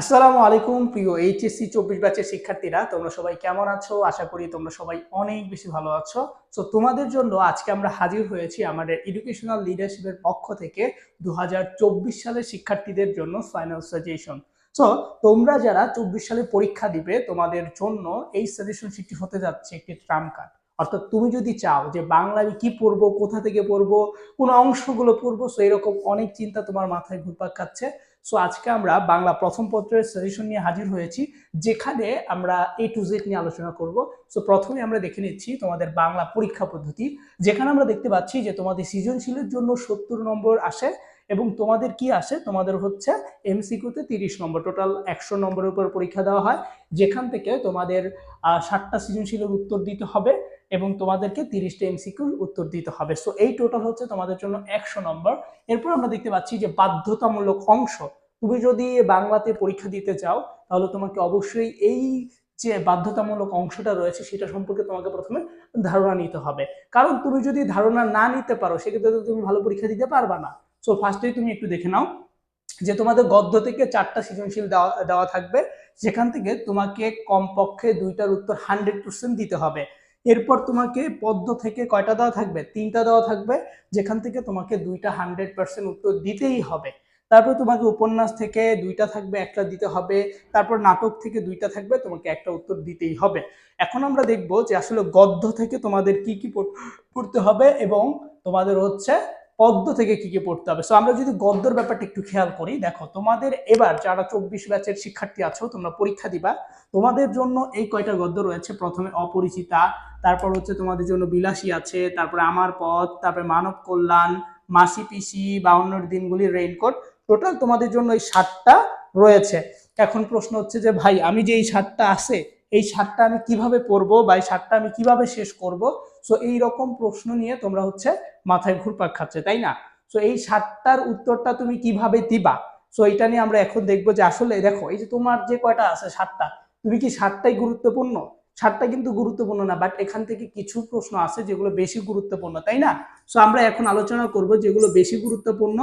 আসসালামু আলাইকুম প্রিয় এইচএসসি চব্বিশ ব্যাচের শিক্ষার্থীরা, তোমরা সবাই কেমন আছো? আশা করি তোমরা সবাই অনেক বেশি ভালো আছো। তো তোমাদের জন্য আজকে আমরা হাজির হয়েছি আমাদের এডুকেশনাল লিডারশিপের পক্ষ থেকে দু হাজার চব্বিশ সালের শিক্ষার্থীদের জন্য ফাইনাল সাজেশন সো তোমরা যারা চব্বিশ সালে পরীক্ষা দিবে, তোমাদের জন্য এই সাজেশন শিটটি হতে যাচ্ছে একটি ট্রাম কার্ড অর্থাৎ তুমি যদি চাও যে বাংলা আমি কি পড়ব, কোথা থেকে পড়ব, কোন অংশগুলো পড়ব সো এরকম অনেক চিন্তা তোমার মাথায় ঘুরপাক খাচ্ছে। সো আজকে আমরা বাংলা প্রথম পত্রের সাজেশন নিয়ে হাজির হয়েছি, যেখানে আমরা এ টু জেড নিয়ে আলোচনা করব। সো প্রথমে আমরা দেখে নিচ্ছি তোমাদের বাংলা পরীক্ষা পদ্ধতি, যেখানে আমরা দেখতে পাচ্ছি যে তোমাদের সৃজনশীলের জন্য সত্তর নম্বর আসে এবং তোমাদের কি আসে? তোমাদের হচ্ছে এমসিকিউতে তিরিশ নম্বর টোটাল একশো নম্বরের উপর পরীক্ষা দেওয়া হয়, যেখান থেকে তোমাদের ষাটটা সৃজনশীলের উত্তর দিতে হবে। এবং তোমাদেরকে তিরিশটা এমসিকিউর উত্তর দিতে হবে। সো এই টোটাল হচ্ছে তোমাদের জন্য একশো নম্বর এরপর আমরা দেখতে পাচ্ছি যে বাধ্যতামূলক অংশ। তুমি যদি বাংলাতে পরীক্ষা দিতে চাও, তাহলে তোমাকে অবশ্যই এই যে বাধ্যতামূলক অংশটা রয়েছে, সেটা সম্পর্কে তোমাকে প্রথমে ধারণা নিতে হবে। কারণ তুমি যদি ধারণা না নিতে পারো, সেক্ষেত্রে তুমি ভালো পরীক্ষা দিতে পারবা না। সো ফার্স্টেই তুমি একটু দেখে নাও যে তোমাদের গদ্য থেকে চারটা সৃজনশীল দেওয়া দেওয়া থাকবে। যেখান থেকে তোমাকে কমপক্ষে দুইটার উত্তর হান্ড্রেড পার্সেন্ট দিতে হবে। এরপর তোমাকে পদ্ম থেকে কয়টা দেওয়া থাকবে? তিনটা দেওয়া থাকবে, যেখান থেকে তোমাকে দুইটা হান্ড্রেড পার্সেন্ট উত্তর দিতেই হবে। তারপর তোমাকে উপন্যাস থেকে দুইটা থাকবে, একটা দিতে হবে। তারপর নাটক থেকে দুইটা থাকবে, তোমাকে একটা উত্তর দিতেই হবে। এখন আমরা দেখব যে আসলে গদ্য থেকে তোমাদের কি কি পড়তে হবে এবং তোমাদের হচ্ছে পদ্ম থেকে কি কি পড়তে হবে? সো আমরা যদি গদ্যর ব্যাপারটা একটু খেয়াল করি, দেখো তোমাদের এবার যারা চব্বিশ ব্যাচের শিক্ষার্থী আছো, তোমরা পরীক্ষা দিবা। তোমাদের জন্য এই কয়টা গদ্য রয়েছে? প্রথমে অপরিচিতা, তারপর হচ্ছে তোমাদের জন্য বিলাসী আছে, তারপরে আমার পথ, তারপরে মানব কল্যাণ, মাসি পিসি বাউন্নর দিনগুলির রেইনকোট টোটাল তোমাদের জন্য এই সাতটা রয়েছে। এখন প্রশ্ন হচ্ছে যে, ভাই, আমি যে এই সাতটা আছে, এই সাতটা আমি কীভাবে পড়ব বা এই সাতটা আমি কীভাবে শেষ করব? সো এই রকম প্রশ্ন নিয়ে তোমরা হচ্ছে মাথায় ঘুরপাক খাচ্ছে, তাই না? সো এই সাতটার উত্তরটা তুমি কীভাবে দিবা? সো এটা নিয়ে আমরা এখন দেখব যে আসলে দেখো, এই যে তোমার যে কয়টা আছে সাতটা, তুমি কি সাতটাই গুরুত্বপূর্ণ? সাতটা কিন্তু গুরুত্বপূর্ণ না বাট এখান থেকে কিছু প্রশ্ন আছে যেগুলো বেশি গুরুত্বপূর্ণ, তাই না? সো আমরা এখন আলোচনা করব যেগুলো বেশি গুরুত্বপূর্ণ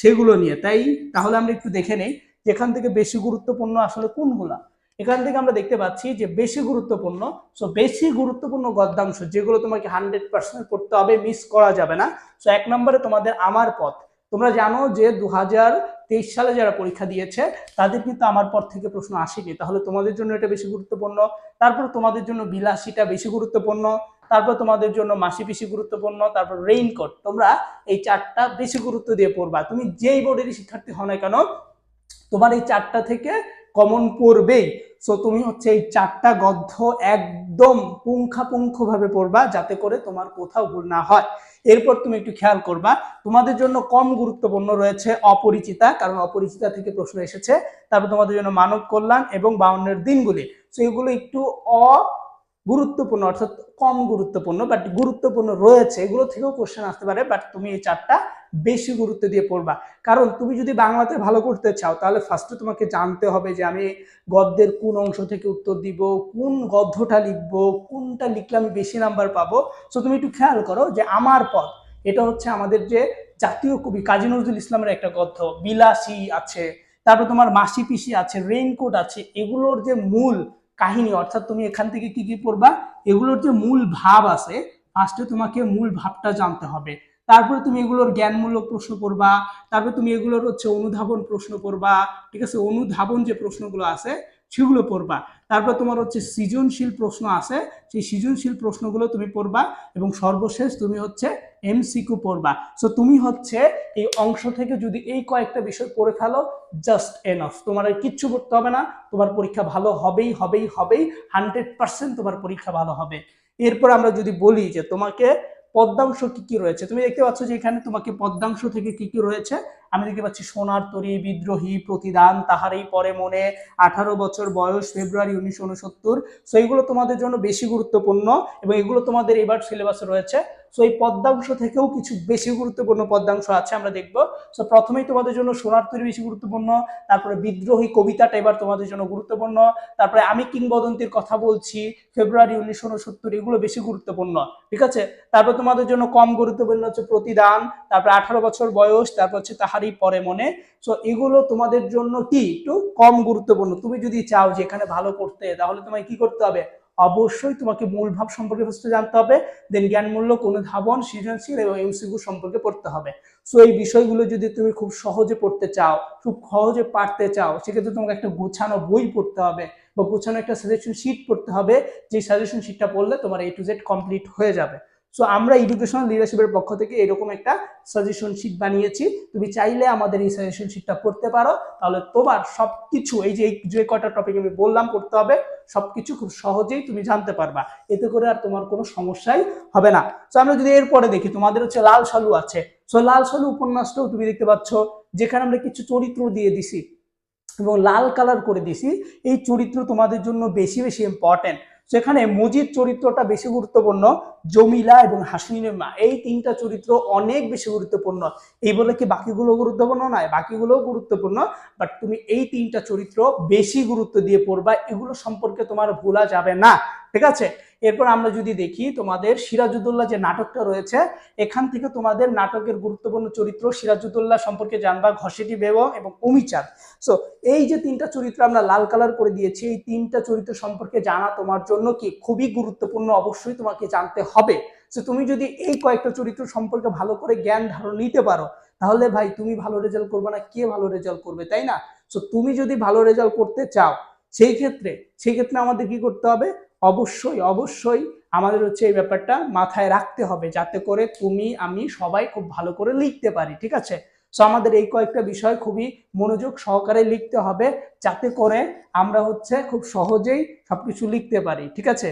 সেগুলো নিয়ে। তাই, তাহলে আমরা একটু দেখে নেই, যেখান থেকে বেশি গুরুত্বপূর্ণ আসলে কোনগুলা? এখান থেকে আমরা দেখতে পাচ্ছি যে বেশি গুরুত্বপূর্ণ সো বেশি গুরুত্বপূর্ণ গদ্যাংশ যেগুলো তোমাকে হান্ড্রেড পার্সেন্ট পড়তে হবে মিস করা যাবে না। সো এক নম্বরে তোমাদের আমার পথ। তোমরা জানো যে দু তেইশ সালে যারা পরীক্ষা দিয়েছে, তাদের কিন্তু আমার পর থেকে প্রশ্ন আসেনি। তাহলে তোমাদের জন্য এটা বেশি গুরুত্বপূর্ণ। তারপর তোমাদের জন্য বিলাসীটা বেশি গুরুত্বপূর্ণ। তারপর তোমাদের জন্য মাসি বেশি গুরুত্বপূর্ণ। তারপর রেইনকোট তোমরা এই চারটা বেশি গুরুত্ব দিয়ে পড়বা। তুমি যেই বোর্ডেরই শিক্ষার্থী হও না কেন, তোমার এই চারটা থেকে কমন পড়বেই। সো তুমি হচ্ছে এই চারটা গদ্য একদম পুঙ্খাপুঙ্খভাবে পড়বা যাতে করে তোমার কোথাও ভুল না হয়। এরপর তুমি একটু খেয়াল করবা, তোমাদের জন্য কম গুরুত্বপূর্ণ রয়েছে অপরিচিতা, কারণ অপরিচিতা থেকে প্রশ্ন এসেছে। তারপর তোমাদের জন্য মানব কল্যাণ এবং বাউন্নের দিনগুলি। সো এগুলো একটু অ গুরুত্বপূর্ণ, অর্থাৎ কম গুরুত্বপূর্ণ বাট গুরুত্বপূর্ণ রয়েছে। এগুলো থেকেও কোশ্চেন আসতে পারে বাট তুমি এই চারটা বেশি গুরুত্ব দিয়ে পড়বা। কারণ তুমি যদি বাংলাতে ভালো করতে চাও, তাহলে ফার্স্টে তোমাকে জানতে হবে যে আমি গদ্যের কোন অংশ থেকে উত্তর দিব, কোন গদ্যটা লিখব, কোনটা লিখলে আমি বেশি নাম্বার পাবো। সো তুমি একটু খেয়াল করো যে আমার পথ এটা হচ্ছে আমাদের যে জাতীয় কবি কাজী নজরুল ইসলামের একটা গদ্য, বিলাসী আছে। তারপর তোমার মাসি পিসি আছে রেইনকোট আছে, এগুলোর যে মূল কাহিনী, অর্থাৎ তুমি এখান থেকে কি কি পড়বা, এগুলোর যে মূল ভাব আছে ফার্স্টে তোমাকে মূল ভাবটা জানতে হবে। তারপরে তুমি এগুলোর জ্ঞানমূলক প্রশ্ন করবা তারপরে তুমি এগুলোর হচ্ছে অনুধাবন প্রশ্ন করবা ঠিক আছে? অনুধাবন যে প্রশ্নগুলো আছে, সেগুলো পড়বা। তারপর তোমার হচ্ছে সৃজনশীল প্রশ্ন আছে, সেই সৃজনশীল প্রশ্নগুলো তুমি পড়বা এবং সর্বশেষ তুমি হচ্ছে এমসিকিউ পড়বা। সো তুমি হচ্ছে এই অংশ থেকে যদি এই কয়েকটা বিষয় পড়ে ফেলো জাস্ট এনফ তোমার আর কিচ্ছু করতে হবে না। তোমার পরীক্ষা ভালো হবেই হবেই হবেই। হান্ড্রেড পার্সেন্ট তোমার পরীক্ষা ভালো হবে। এরপর আমরা যদি বলি যে তোমাকে পদ্মাংশ কি কি রয়েছে, তুমি দেখতে পাচ্ছ যে এখানে তোমাকে পদ্মাংশ থেকে কি কি রয়েছে? আমি দেখতে পাচ্ছি সোনার তরি, বিদ্রোহী, প্রতিদান, তাহারই পরে মনে। আঠারো বছর বয়স, ফেব্রুয়ারি উনিশশো উনসত্তর। সো এইগুলো তোমাদের জন্য বেশি গুরুত্বপূর্ণ এবং এগুলো তোমাদের এবার সিলেবাসে রয়েছে। সো এই পদ্মাংশ থেকেও কিছু বেশি গুরুত্বপূর্ণ পদ্মাংশ আছে, আমরা দেখব। সো প্রথমেই তোমাদের জন্য সোনার তৈরি বেশি গুরুত্বপূর্ণ, তারপরে বিদ্রোহী কবিতাটা এবার তোমাদের জন্য গুরুত্বপূর্ণ, তারপরে আমি কিংবদন্তির কথা বলছি, ফেব্রুয়ারি উনিশশো উনসত্তর, এগুলো বেশি গুরুত্বপূর্ণ, ঠিক আছে? তারপর তোমাদের জন্য কম গুরুত্বপূর্ণ হচ্ছে প্রতিদান, তারপর আঠারো বছর বয়স, তারপর হচ্ছে তাহারই পরে মনে। সো এগুলো তোমাদের জন্য কি? একটু কম গুরুত্বপূর্ণ। তুমি যদি চাও যে এখানে ভালো করতে, তাহলে তোমায় কি করতে হবে? অবশ্যই তোমাকে মূল ভাব সম্পর্কে ফার্স্টে জানতে হবে দেন জ্ঞানমূলক অনুধাবন, সৃজনশীল এবং এমসিকিউ সম্পর্কে পড়তে হবে। সো এই বিষয়গুলো যদি তুমি খুব সহজে পড়তে চাও, খুব সহজে পারতে চাও, সেক্ষেত্রে তোমাকে একটা গোছানো বই পড়তে হবে বা গোছানো একটা সাজেশন শিট পড়তে হবে যে সাজেশন শিটটা পড়লে তোমার এ টু জেড কমপ্লিট হয়ে যাবে। সো আমরা এডুকেশনাল লিডারশিপের পক্ষ থেকে এরকম একটা সাজেশন শিট বানিয়েছি। তুমি চাইলে আমাদের এই সাজেশন শিটটা পড়তে পারো। তাহলে তোমার সবকিছু, এই যে যে কটা টপিক আমি বললাম পড়তে হবে, সবকিছু খুব সহজেই তুমি জানতে পারবা। এতে করে আর তোমার কোনো সমস্যাই হবে না। তো আমরা যদি এরপরে দেখি, তোমাদের হচ্ছে লাল সালু আছে। সো লাল সালু উপন্যাসটাও তুমি দেখতে পাচ্ছ, যেখানে আমরা কিছু চরিত্র দিয়ে দিছি এবং লাল কালার করে দিছি। এই চরিত্র তোমাদের জন্য বেশি বেশি ইম্পর্টেন্ট সেখানে মজিদ চরিত্রটা বেশি গুরুত্বপূর্ণ। জমিলা এবং হাসিনের মা, এই তিনটা চরিত্র অনেক বেশি গুরুত্বপূর্ণ। এই বলে কি বাকিগুলো গুরুত্বপূর্ণ নয়? বাকিগুলোও গুরুত্বপূর্ণ বাট তুমি এই তিনটা চরিত্র বেশি গুরুত্ব দিয়ে পড়বা, এগুলো সম্পর্কে তোমার ভোলা যাবে না। ঠিক আছে? এরপর আমরা যদি দেখি তোমাদের সিরাজুদ্দৌল্লা যে নাটকটা রয়েছে, এখান থেকে তোমাদের নাটকের গুরুত্বপূর্ণ চরিত্র সিরাজুদ্দৌল্লা সম্পর্কে জানবা ঘসেটি বেগম এবং অমিচাঁদ সো এই যে তিনটা চরিত্র আমরা লাল কালার করে দিয়েছি, এই তিনটা চরিত্র সম্পর্কে জানা তোমার জন্য কি খুবই গুরুত্বপূর্ণ, অবশ্যই তোমাকে জানতে হবে। সো তুমি যদি এই কয়েকটা চরিত্র সম্পর্কে ভালো করে জ্ঞান ধারণ নিতে পারো, তাহলে ভাই তুমি ভালো রেজাল্ট করবে না, কে ভালো রেজাল্ট করবে, তাই না? সো তুমি যদি ভালো রেজাল্ট করতে চাও, সেই ক্ষেত্রে সেই ক্ষেত্রে আমাদের কি করতে হবে? অবশ্যই অবশ্যই আমাদের হচ্ছে এই ব্যাপারটা মাথায় রাখতে হবে, যাতে করে তুমি, আমি সবাই খুব ভালো করে লিখতে পারি, ঠিক আছে? সো আমাদের এই কয়েকটা বিষয় খুবই মনোযোগ সহকারে লিখতে হবে, যাতে করে আমরা হচ্ছে খুব সহজেই সবকিছু লিখতে পারি, ঠিক আছে?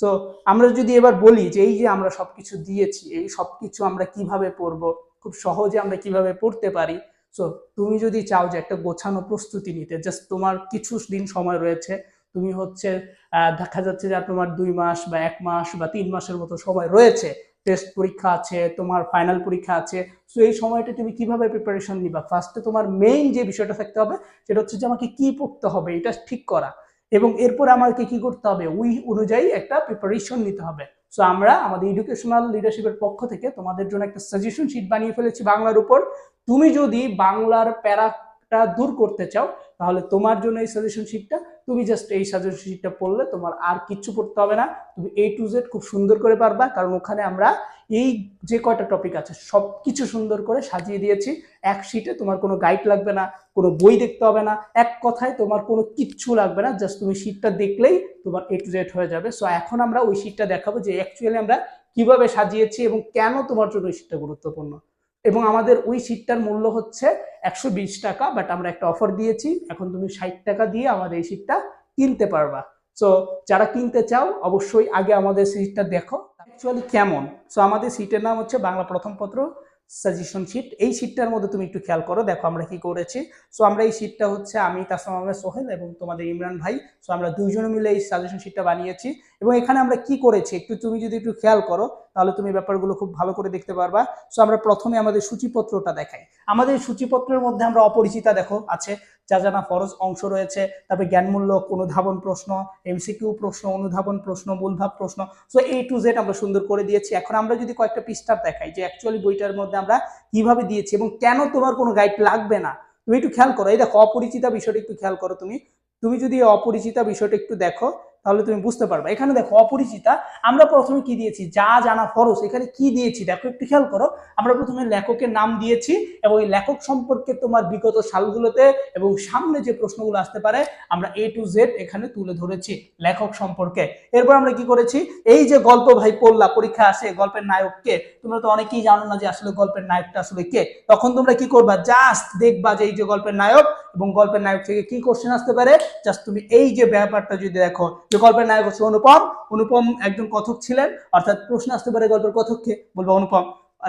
সো আমরা যদি এবার বলি যে এই যে আমরা সব কিছু দিয়েছি, এই সব কিছু আমরা কীভাবে পড়ব, খুব সহজে আমরা কীভাবে পড়তে পারি? সো তুমি যদি চাও যে একটা গোছানো প্রস্তুতি নিতে জাস্ট তোমার কিছু দিন সময় রয়েছে, তুমি হচ্ছে দেখা যাচ্ছে যে তোমার দুই মাস বা এক মাস বা তিন মাসের মতো সময় রয়েছে টেস্ট পরীক্ষা আছে, তোমার ফাইনাল পরীক্ষা আছে সো এই সময়টা তুমি কীভাবে প্রিপারেশন নিবা? ফার্স্টে তোমার মেইন যে বিষয়টা থাকতে হবে, সেটা হচ্ছে যে আমাকে কি পড়তে হবে, এটা ঠিক করা। এবং এরপর আমাকে কি করতে হবে? ওই অনুযায়ী একটা প্রিপারেশন নিতে হবে। সো আমরা আমাদের এডুকেশনাল লিডারশিপের পক্ষ থেকে তোমাদের জন্য একটা সাজেশন শিট বানিয়ে ফেলেছি বাংলার উপর। তুমি যদি বাংলার প্যারাটা দূর করতে চাও, তাহলে তোমার জন্য এই সাজেশন শিটটা তুমি জাস্ট এই সাজেশন শিটটা পড়লে তোমার আর কিচ্ছু পড়তে হবে না। তুমি এ টু জেড খুব সুন্দর করে পারবা, কারণ ওখানে আমরা এই যে কয়টা টপিক আছে সব কিছু সুন্দর করে সাজিয়ে দিয়েছি। এক শিটে তোমার কোনো গাইড লাগবে না, কোনো বই দেখতে হবে না, এক কথায় তোমার কোনো কিচ্ছু লাগবে না জাস্ট তুমি শিটটা দেখলেই তোমার এ টু জেড হয়ে যাবে। সো এখন আমরা ওই শিটটা দেখাবো যে অ্যাকচুয়ালি আমরা কীভাবে সাজিয়েছি এবং কেন তোমার জন্য ওই শিটটা গুরুত্বপূর্ণ। এবং আমাদের ওই শিটটার মূল্য হচ্ছে একশো বিশ টাকা বাট আমরা একটা অফার দিয়েছি। এখন তুমি ষাট টাকা দিয়ে আমাদের এই শিটটা কিনতে পারবা। সো যারা কিনতে চাও, অবশ্যই আগে আমাদের সিটটা দেখো। অ্যাকচুয়ালি কেমন? সো আমাদের সিটের নাম হচ্ছে বাংলা প্রথম পত্র সাজেশন শিট এই শিটটার মধ্যে তুমি একটু খেয়াল করো, দেখো আমরা কি করেছি। সো আমরা এই শিটটা হচ্ছে আমি তাসম আহমেদ সোহেল এবং তোমাদের ইমরান ভাই। সো আমরা দুইজনে মিলে এই সাজেশন শিটটা বানিয়েছি। এবং এখানে আমরা কি করেছি? একটু তুমি যদি একটু খেয়াল করো তাহলে তুমি ব্যাপারগুলো খুব ভালো করে দেখতে পারবা। সো আমরা প্রথমে আমাদের সূচিপত্রটা দেখাই। আমাদের সূচিপত্রের মধ্যে আমরা অপরিচিতা দেখো, আছে। যা জানা ফরজ অংশ রয়েছে। তারপরে জ্ঞানমূলক অনুধাবন প্রশ্ন, এমসিকিউ প্রশ্ন, অনুধাবন প্রশ্ন মূলভাব প্রশ্ন। সো এ টু জেড আমরা সুন্দর করে দিয়েছি। এখন আমরা যদি কয়েকটা পৃষ্ঠা দেখাই, যে অ্যাকচুয়ালি বইটার মধ্যে আমরা কীভাবে দিয়েছি এবং কেন তোমার কোনো গাইড লাগবে না? তুমি একটু খেয়াল করো। এই দেখো, অপরিচিতা বিষয়টা একটু খেয়াল করো তুমি। তুমি যদি এই অপরিচিতা বিষয়টা একটু দেখো তাহলে তুমি বুঝতে পারবে। এখানে দেখো অপরিচিতা, আমরা প্রথমে কি দিয়েছি? যা জানা ফরজ, এখানে কি দিয়েছি? দেখো একটু খেয়াল করো। আমরা প্রথমে লেখকের নাম দিয়েছি এবং এই লেখক সম্পর্কে তোমার বিগত সালগুলোতে এবং সামনে যে প্রশ্নগুলো আসতে পারে, আমরা এ টু জেড এখানে তুলে ধরেছি লেখক সম্পর্কে। এরপর আমরা কি করেছি? এই যে গল্প ভাই পড়লা, পরীক্ষা আসে, গল্পের নায়ককে তোমরা তো অনেকেই জানো না যে আসলে গল্পের নায়কটা আসলে কে? তখন তোমরা কি করবা? জাস্ট দেখবা যে এই যে গল্পের নায়ক এবং গল্পের নায়ক থেকে কি কোশ্চেন আসতে পারে? জাস্ট তুমি এই যে ব্যাপারটা যদি দেখো, যে গল্পের নায়ক হচ্ছে অনুপম অনুপম একজন কথক ছিলেন, অর্থাৎ প্রশ্ন আসতে পারে গল্পের কথককে, বলব অনুপম।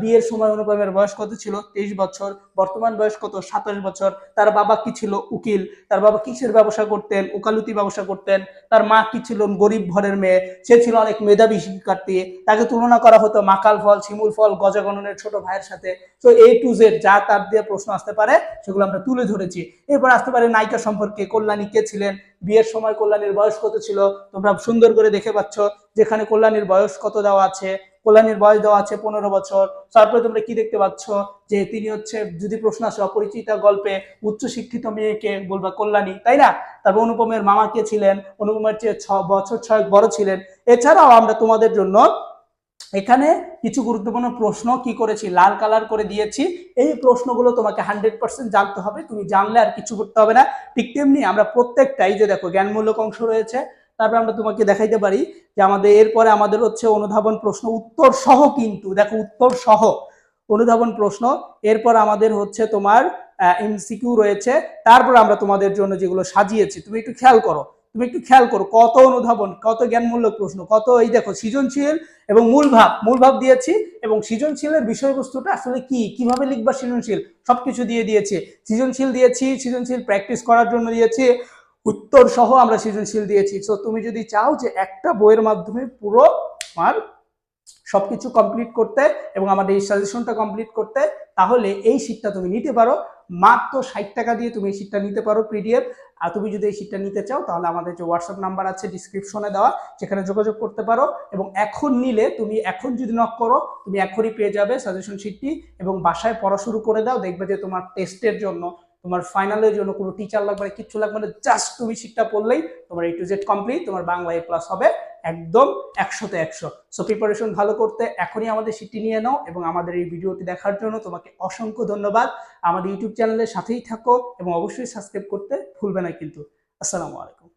বিয়ের সময় অনুপমের বয়স কত ছিল? তেইশ বছর। বর্তমান বয়স কত? সাতাশ বছর। তার বাবা কি ছিল? উকিল। তার বাবা কিসের ব্যবসা করতেন? ওকালতি ব্যবসা করতেন। তার মা কি ছিল? গরিব ঘরের মেয়ে। সে ছিল অনেক মেধাবী শিক্ষার্থী। তাকে তুলনা করা হতো মাকাল ফল, শিমুল ফল গজাগণনের ছোট ভাইয়ের সাথে। তো এ টু জেড যা তার দিয়ে প্রশ্ন আসতে পারে, সেগুলো আমরা তুলে ধরেছি। এরপর আসতে পারে নায়িকা সম্পর্কে। কল্যাণী কে ছিলেন? বিয়ের সময় কল্যাণীর বয়স কত ছিল? তোমরা সুন্দর করে দেখে পাচ্ছ যেখানে কল্যাণীর বয়স কত দেওয়া আছে। কল্যাণীর বয়স দেওয়া আছে পনেরো বছর। তারপরে তোমরা কি দেখতে পাচ্ছ? যে তিনি হচ্ছে যদি প্রশ্ন আসে, অপরিচিতা গল্পে উচ্চ শিক্ষিত মেয়েকে বলবা কল্যাণী, তাই না? তারপর অনুপমের মামা কে ছিলেন? অনুপমের চেয়ে ছ বছর ছয়েক বড় ছিলেন। এছাড়াও আমরা তোমাদের জন্য এখানে কিছু গুরুত্বপূর্ণ প্রশ্ন কি করেছি, লাল কালার করে দিয়েছি। এই প্রশ্নগুলো তোমাকে হান্ড্রেড পার্সেন্ট জানতে হবে। তুমি জানলে আর কিছু করতে হবে না। ঠিক তেমনি আমরা প্রত্যেকটাই যে দেখো, জ্ঞানমূলক অংশ রয়েছে। তারপর আমরা তোমাকে দেখাইতে পারি যে আমাদের, এরপরে আমাদের হচ্ছে অনুধাবন প্রশ্ন, উত্তর সহ কিন্তু, দেখো উত্তর সহ অনুধাবন প্রশ্ন। এরপর আমাদের হচ্ছে তোমার এমসিকিউ রয়েছে। তারপর আমরা তোমাদের জন্য যেগুলো সাজিয়েছি, তুমি একটু খেয়াল করো। তুমি একটু খেয়াল করো, কত অনুধাবন, কত জ্ঞানমূলক প্রশ্ন, কত এই দেখো সৃজনশীল এবং মূল ভাব মূল ভাব দিয়েছি এবং সৃজনশীলের বিষয়বস্তুটা আসলে কি, কীভাবে লিখবা সৃজনশীল? সব কিছু দিয়ে দিয়েছে, সৃজনশীল দিয়েছি, সৃজনশীল প্র্যাকটিস করার জন্য দিয়েছি উত্তর সহ আমরা সৃজনশীল দিয়েছি। সো তুমি যদি চাও যে একটা বইয়ের মাধ্যমে পুরো আমার সবকিছু কমপ্লিট করতে এবং আমাদের এই সাজেশনটা কমপ্লিট করতে, তাহলে এই শীটটা তুমি নিতে পারো। মাত্র ষাট টাকা দিয়ে তুমি এই শীটটা নিতে পারো পিডিএফ আর তুমি যদি এই শীটটা নিতে চাও, তাহলে আমাদের যে হোয়াটসঅ্যাপ নাম্বার আছে ডিসক্রিপশনে দেওয়া, সেখানে যোগাযোগ করতে পারো। এবং এখন নিলে তুমি এখন যদি নক করো, তুমি এখনই পেয়ে যাবে সাজেশন শীটটি এবং বাসায় পড়া শুরু করে দাও, দেখবে যে তোমার টেস্টের জন্য, তোমার ফাইনালের জন্য কোনো টিচার লাগবে না, কিচ্ছু লাগবে না জাস্ট তুমি শীটটা পড়লেই তোমার এ টু জেড কমপ্লিট তোমার বাংলা এ প্লাস হবে। একদম একশোতে একশো। সো প্রিপারেশন ভালো করতে এখনই আমাদের সেটি নিয়ে নাও এবং আমাদের এই ভিডিওটি দেখার জন্য তোমাকে অসংখ্য ধন্যবাদ। আমাদের ইউটিউব চ্যানেলের সাথেই থাকো এবং অবশ্যই সাবস্ক্রাইব করতে ভুলবে না কিন্তু। আসসালামু আলাইকুম।